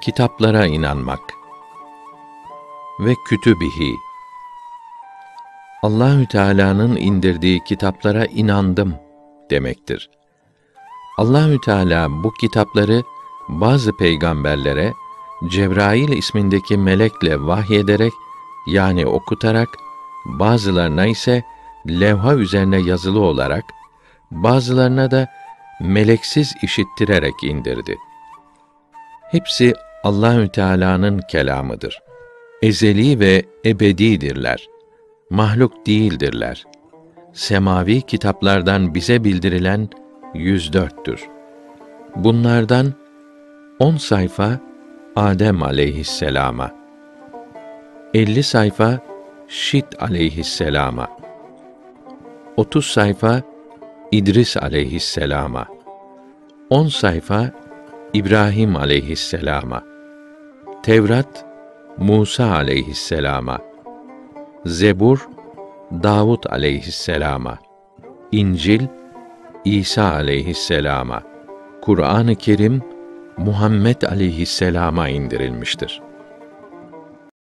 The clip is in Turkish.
kitaplara inanmak ve kütübihi Allahü Teala'nın indirdiği kitaplara inandım demektir. Allahü Teala bu kitapları bazı peygamberlere Cebrail ismindeki melekle vahyederek yani okutarak bazılarına ise levha üzerine yazılı olarak bazılarına da meleksiz işittirerek indirdi. Hepsi Allahü Teala'nın kelamıdır. Ezeli ve ebedidirler. Mahluk değildirler. Semavi kitaplardan bize bildirilen 104'tür. Bunlardan 10 sayfa Adem aleyhisselama, 50 sayfa Şit aleyhisselama, 30 sayfa İdris aleyhisselama, 10 sayfa İbrahim aleyhisselama, Tevrat Musa aleyhisselama, Zebur Davud aleyhisselama, İncil İsa aleyhisselama, Kur'an-ı Kerim Muhammed aleyhisselama indirilmiştir.